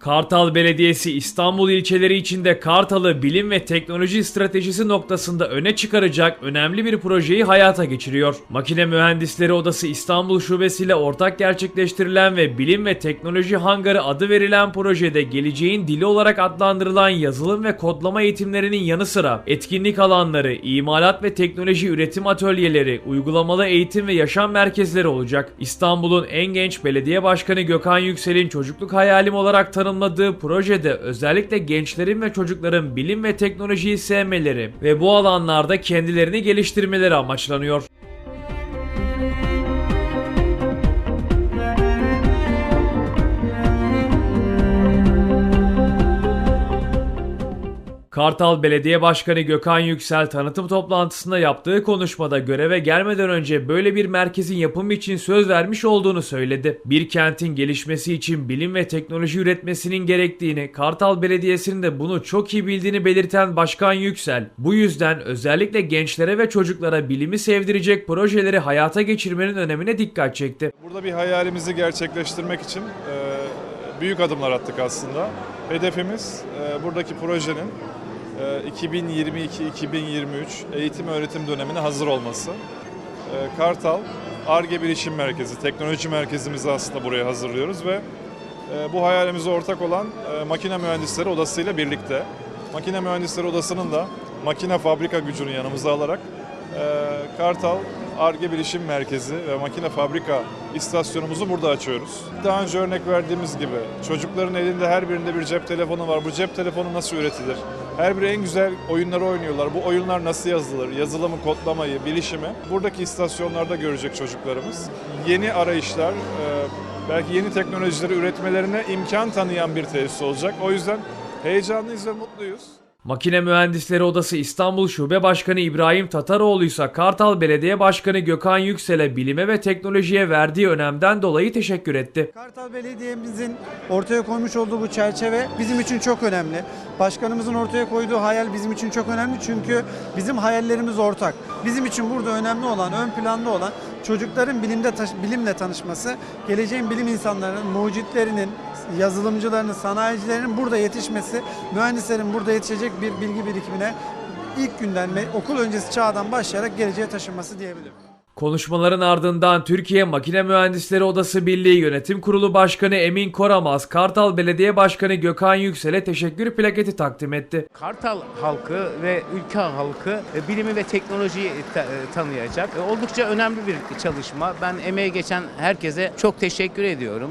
Kartal Belediyesi İstanbul ilçeleri içinde Kartal'ı bilim ve teknoloji stratejisi noktasında öne çıkaracak önemli bir projeyi hayata geçiriyor. Makine Mühendisleri Odası İstanbul Şubesi ile ortak gerçekleştirilen ve Bilim ve Teknoloji Hangarı adı verilen projede geleceğin dili olarak adlandırılan yazılım ve kodlama eğitimlerinin yanı sıra etkinlik alanları, imalat ve teknoloji üretim atölyeleri, uygulamalı eğitim ve yaşam merkezleri olacak. İstanbul'un en genç belediye başkanı Gökhan Yüksel'in çocukluk hayalim olarak tanımladığı projede özellikle gençlerin ve çocukların bilim ve teknolojiyi sevmeleri ve bu alanlarda kendilerini geliştirmeleri amaçlanıyor. Kartal Belediye Başkanı Gökhan Yüksel tanıtım toplantısında yaptığı konuşmada göreve gelmeden önce böyle bir merkezin yapımı için söz vermiş olduğunu söyledi. Bir kentin gelişmesi için bilim ve teknoloji üretmesinin gerektiğini, Kartal Belediyesi'nin de bunu çok iyi bildiğini belirten Başkan Yüksel, bu yüzden özellikle gençlere ve çocuklara bilimi sevdirecek projeleri hayata geçirmenin önemine dikkat çekti. Burada bir hayalimizi gerçekleştirmek için e, büyük adımlar attık aslında. Hedefimiz e, buradaki projenin e, 2022-2023 eğitim öğretim dönemine hazır olması. E, Kartal, ARGE Bilişim Merkezi, teknoloji merkezimizi aslında buraya hazırlıyoruz ve e, bu hayalimize ortak olan e, Makine Mühendisleri Odası ile birlikte Makine Mühendisleri Odası'nın da makine fabrika gücünü yanımıza alarak e, Kartal ARGE Bilişim Merkezi ve makine fabrika istasyonumuzu burada açıyoruz. Daha önce örnek verdiğimiz gibi çocukların elinde her birinde bir cep telefonu var. Bu cep telefonu nasıl üretilir? Her biri en güzel oyunları oynuyorlar. Bu oyunlar nasıl yazılır? Yazılımı, kodlamayı, bilişimi buradaki istasyonlarda görecek çocuklarımız. Yeni arayışlar, e, belki yeni teknolojileri üretmelerine imkan tanıyan bir tesis olacak. O yüzden heyecanlıyız ve mutluyuz. Makine Mühendisleri Odası İstanbul Şube Başkanı İbrahim Tataroğlu ise Kartal Belediye Başkanı Gökhan Yüksel'e bilime ve teknolojiye verdiği önemden dolayı teşekkür etti. Kartal Belediye'mizin ortaya koymuş olduğu bu çerçeve bizim için çok önemli. Başkanımızın ortaya koyduğu hayal bizim için çok önemli çünkü bizim hayallerimiz ortak. Bizim için burada önemli olan, ön planda olan çocukların bilimde bilimle tanışması, geleceğin bilim insanlarının, mucitlerinin, yazılımcılarının, sanayicilerin burada yetişmesi, mühendislerin burada yetişecek bir bilgi birikimine ilk günden okul öncesi çağdan başlayarak geleceğe taşınması diyebilirim. Konuşmaların ardından Türkiye Makine Mühendisleri Odası Birliği Yönetim Kurulu Başkanı Emin Koramaz, Kartal Belediye Başkanı Gökhan Yüksel'e teşekkür plaketi takdim etti. Kartal halkı ve ülke halkı e, bilimi ve teknolojiyi e, tanıyacak. E, Oldukça önemli bir çalışma. Ben emeğe geçen herkese çok teşekkür ediyorum.